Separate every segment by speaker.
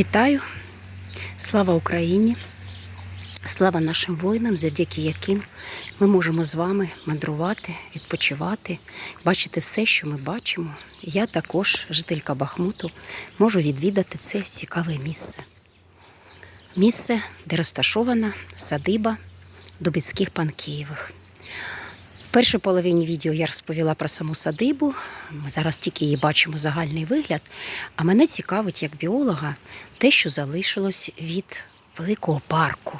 Speaker 1: Вітаю! Слава Україні! Слава нашим воїнам, завдяки яким ми можемо з вами мандрувати, відпочивати, бачити все, що ми бачимо. Я також, жителька Бахмуту, можу відвідати це цікаве місце. Місце, де розташована садиба Дубицьких Панкеєвих. Першій половині відео я розповіла про саму садибу. Ми зараз тільки її бачимо загальний вигляд. А мене цікавить як біолога те, що залишилось від великого парку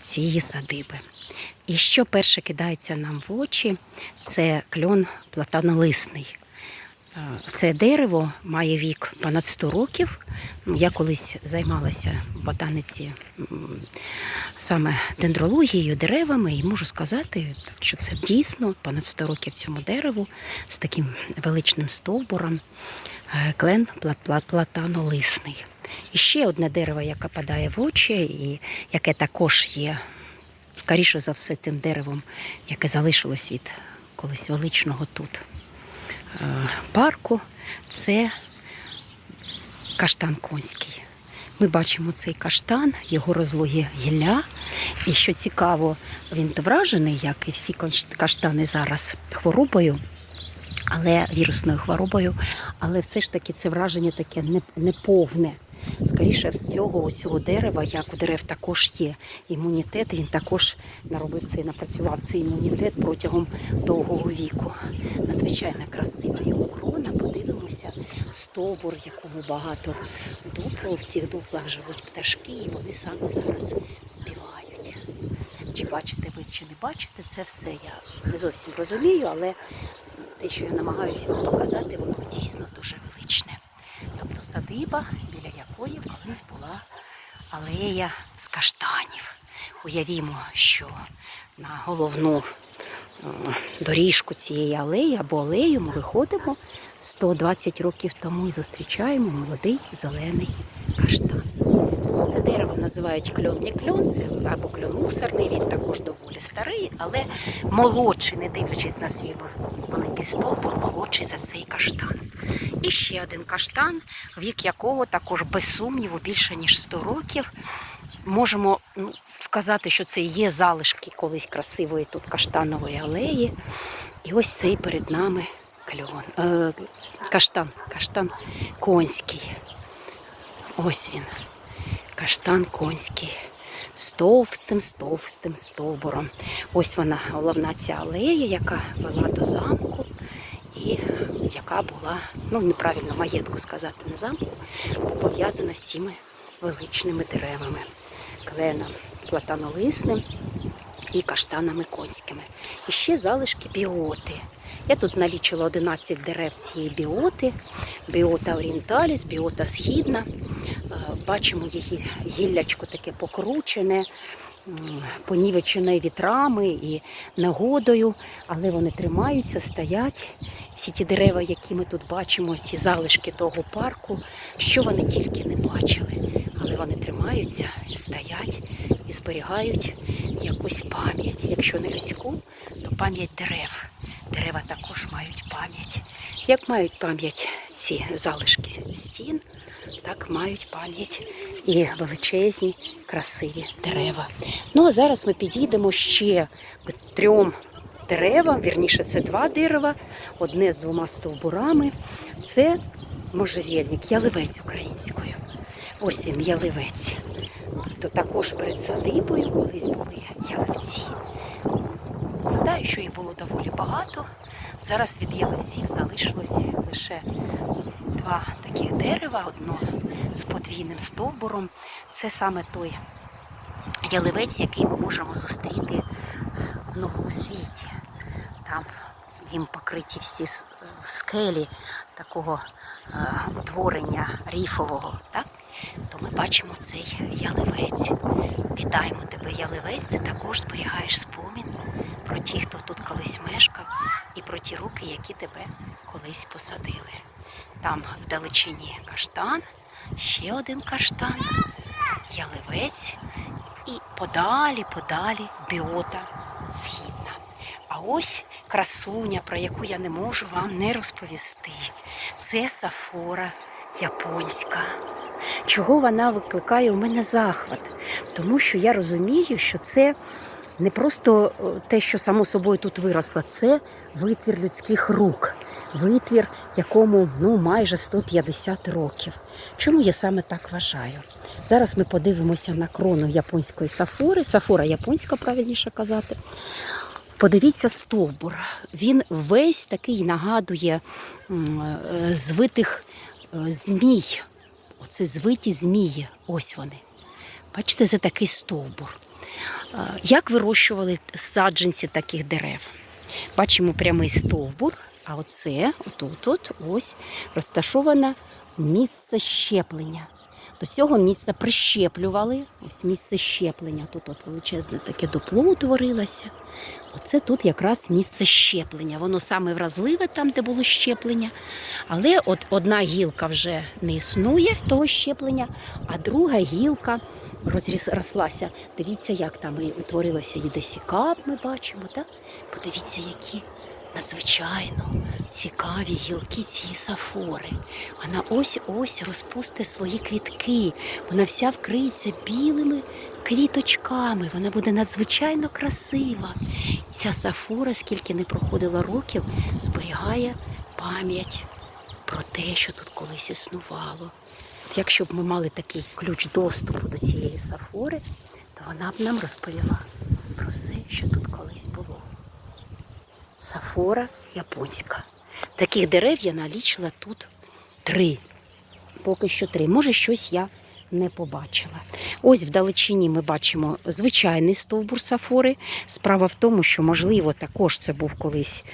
Speaker 1: цієї садиби. І що перше кидається нам в очі, це кльон платанолисний. Це дерево має вік понад 100 років. Я колись займалася в ботаниці саме дендрологією, деревами, і можу сказати, що це дійсно понад 100 років цьому дереву з таким величним стовбуром. Е, Клен пла- пла- платанолисний. І ще одне дерево, яке падає в очі, і яке також є, скоріше за все, тим деревом, яке залишилось від колись величного тут парку, це каштан конський. Ми бачимо цей каштан, його розлогі гілля. І що цікаво, він вражений, як і всі каштани зараз, хворобою, але вірусною хворобою. Але все ж таки це враження таке неповне. Скоріше всього, у цього дерева, як у дерев також є імунітет, він також наробив це і напрацював цей імунітет протягом довгого віку. Надзвичайно красива його крона. Подивимося, стовбур, якому багато дупл. У всіх дуплах живуть пташки, і вони саме зараз співають. Чи бачите ви, чи не бачите, це все я не зовсім розумію, але те, що я намагаюся вам показати, воно дійсно дуже величне. Тобто садиба, якої колись була алея з каштанів. Уявімо, що на головну е, доріжку цієї алеї або алею ми виходимо 120 років тому і зустрічаємо молодий зелений каштан. Це дерево називають кльон не кльон, це або кльон мусорний, він також доволі старий, але молодший, не дивлячись на свій великий стовбур, молодший за цей каштан. І ще один каштан, вік якого також без сумніву більше ніж 100 років. Можемо ну, сказати, що це є залишки колись красивої тут каштанової алеї. І ось цей перед нами кльон, е, каштан, каштан конський. Ось він каштан конський з товстим, з товстим стовбуром. Ось вона головна ця алея, яка вела до замку, і яка була, ну неправильно маєтку сказати, не замку, пов'язана з цими величними деревами, кленом платанолисним і каштанами конськими. І ще залишки біоти. Я тут налічила 11 дерев цієї біоти, біота орієнталіс, біота східна. Бачимо її гіллячко таке покручене, понівечене вітрами і негодою, але вони тримаються, стоять. Всі ті дерева, які ми тут бачимо, ці залишки того парку, що вони тільки не бачили, але вони тримаються, стоять і зберігають якусь пам'ять. Якщо не людську, то пам'ять дерев. Дерева також мають пам'ять. Як мають пам'ять ці залишки стін, так мають пам'ять і величезні, красиві дерева. Ну а зараз ми підійдемо ще к трьом деревам, вірніше, це два дерева, одне з двома стовбурами. Це можжевельник, яливець українською. Ось він, яливець. Тобто також перед садибою колись були яливці. Гадаю, що їх було доволі багато. Зараз від яливців залишилось лише два таких дерева, одно з подвійним стовбуром. Це саме той яливець, який ми можемо зустріти в новому світі. Там їм покриті всі скелі такого е, утворення ріфового. Так? То ми бачимо цей яливець. Вітаємо тебе, яливець. Ти також зберігаєш спомін про хто тут колись мешкав, і про ті руки, які тебе колись посадили. Там вдалечині каштан, ще один каштан, яливець і подалі, подалі біота східна. А ось красуня, про яку я не можу вам не розповісти. Це сафора японська. Чого вона викликає у мене захват? Тому що я розумію, що це не просто е, те, що само собою тут виросло, це витвір людських рук, витвір, якому ну майже 150 років. Чому я саме так вважаю? Зараз ми подивимося на крону японської сафори, сафора японська, правильніше казати. Подивіться стовбур. Він весь такий нагадує е, звитих е, змій. Оце звиті змії. Ось вони. Бачите, це такий стовбур. Е, Як вирощували саджанці таких дерев? Бачимо прямий стовбур, а оце, отут, от, ось розташоване місце щеплення. До цього місця прищеплювали. Ось місце щеплення. Тут от величезне таке дупло утворилося. Оце тут якраз місце щеплення. Воно саме вразливе там, де було щеплення. Але от одна гілка вже не існує того щеплення, а друга гілка розрослася. Дивіться, як там і утворилося єдесікап, ми бачимо, так? Подивіться, які надзвичайно цікаві гілки цієї сафори. Вона ось-ось розпусте свої квітки. Вона вся вкриється білими квіточками. Вона буде надзвичайно красива. Ця сафора, скільки не проходило років, зберігає пам'ять про те, що тут колись існувало. Якщо б ми мали такий ключ доступу до цієї сафори, то вона б нам розповіла про все, що тут колись було. Сафора японська. Таких дерев я налічила тут три. Поки що три. Може, щось я не побачила. Ось вдалечині ми бачимо звичайний стовбур сафори. Справа в тому, що, можливо, також це був колись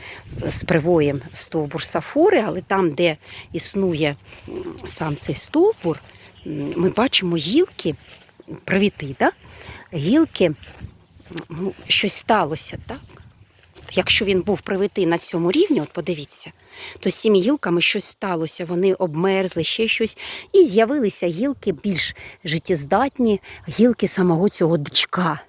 Speaker 1: з привоєм стовбур сафори, але там, де існує сам цей стовбур, ми бачимо гілки, привіти, да? гілки, ну, щось сталося, так? Якщо він був привитий на цьому рівні, от подивіться, то з цими гілками щось сталося, вони обмерзли, ще щось, і з'явилися гілки більш життєздатні, гілки самого цього дичка.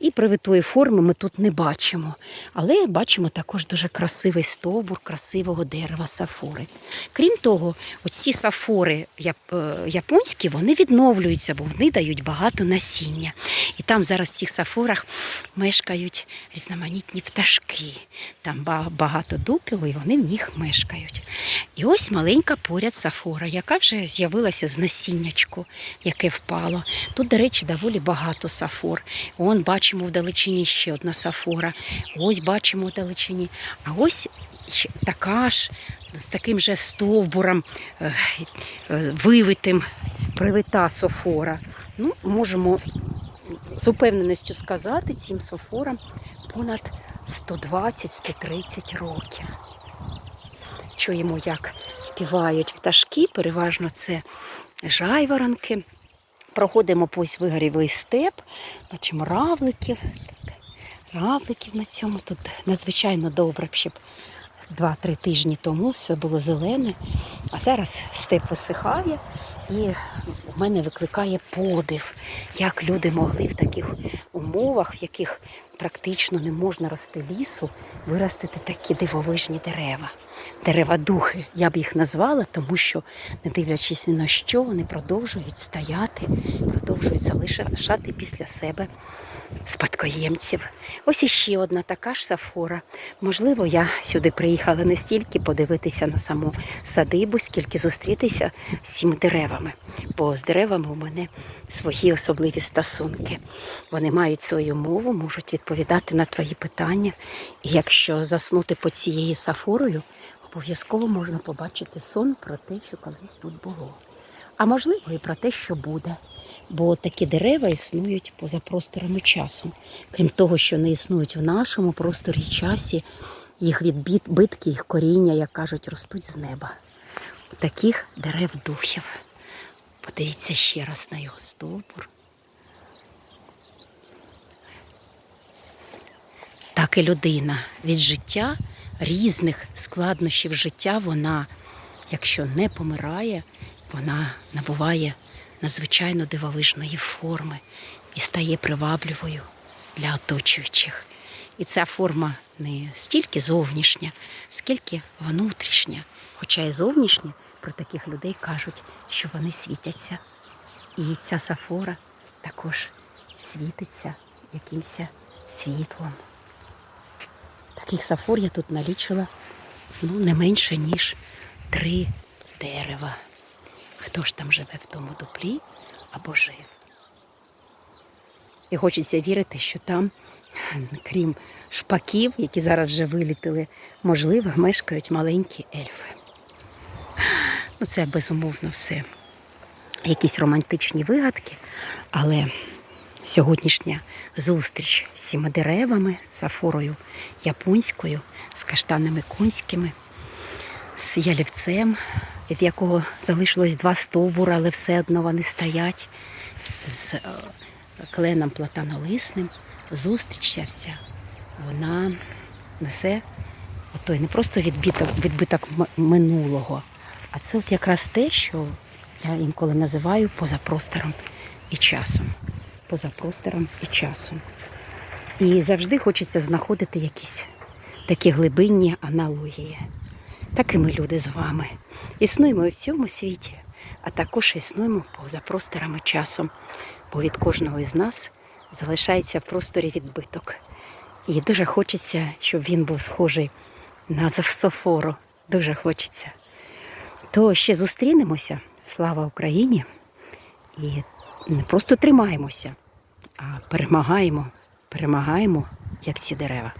Speaker 1: І привитої форми ми тут не бачимо. Але бачимо також дуже красивий стовбур красивого дерева сафори. Крім того, оці сафори е, японські вони відновлюються, бо вони дають багато насіння. І там зараз в цих сафорах мешкають різноманітні пташки. Там багато дупілу, і вони в них мешкають. І ось маленька поряд сафора, яка вже з'явилася з насіннячку, яке впало. Тут, до речі, доволі багато сафор. Он бачимо вдалечині ще одна сафора. Ось бачимо вдалечині. А ось така ж з таким же стовбуром е, е, вивитим привита софора. Ну, можемо з упевненістю сказати, цим софорам понад 120-130 років. Чуємо, як співають пташки, переважно це жайворонки. Проходимо повз вигорівий степ, бачимо равликів. Равликів на цьому тут надзвичайно добре, щоб 2-3 тижні тому все було зелене. А зараз степ висихає і в мене викликає подив, як люди могли в таких умовах, в яких практично не можна рости лісу, виростити такі дивовижні дерева. Дерева духи, я б їх назвала, тому що, не дивлячись ні на що, вони продовжують стояти, продовжують залишати після себе спадкоємців. Ось іще одна така ж сафора. Можливо, я сюди приїхала не стільки подивитися на саму садибу, скільки зустрітися з цими деревами. Бо з деревами у мене свої особливі стосунки. Вони мають свою мову, можуть відповідати на твої питання. І якщо заснути по цією сафорою, обов'язково можна побачити сон про те, що колись тут було. А можливо, і про те, що буде. Бо такі дерева існують поза просторами часу. Крім того, що не існують в нашому просторі часі, їх відбитки, їх коріння, як кажуть, ростуть з неба. Таких дерев духів. Подивіться ще раз на його стовбур. Так і людина від життя, різних складнощів життя, вона, якщо не помирає, вона набуває надзвичайно дивовижної форми і стає привабливою для оточуючих. І ця форма не стільки зовнішня, скільки внутрішня. Хоча і зовнішня про таких людей кажуть, що вони світяться І ця сафора також світиться якимось світлом. Таких сафор я тут налічила ну, не менше, ніж три дерева. Хто ж там живе в тому дуплі або жив? І хочеться вірити, що там, крім шпаків, які зараз вже вилітили, можливо, мешкають маленькі ельфи. Ну, це безумовно все. Якісь романтичні вигадки, але сьогоднішня зустріч з цими деревами, з афорою японською, з каштанами конськими, з ялівцем, від якого залишилось два стовбура, але все одно вони стоять, з е, кленом платанолисним. Зустріч вона несе той не просто відбиток, відбиток минулого, а це от якраз те, що я інколи називаю поза простором і часом. Поза простором і часом. І завжди хочеться знаходити якісь такі глибинні аналогії. Так і ми, люди, з вами. Існуємо і в цьому світі, а також існуємо поза простором і часом, бо від кожного із нас залишається в просторі відбиток. І дуже хочеться, щоб він був схожий на Софору. Дуже хочеться. То ще зустрінемося. Слава Україні! І не просто тримаємося, а перемагаємо, перемагаємо, як ці дерева.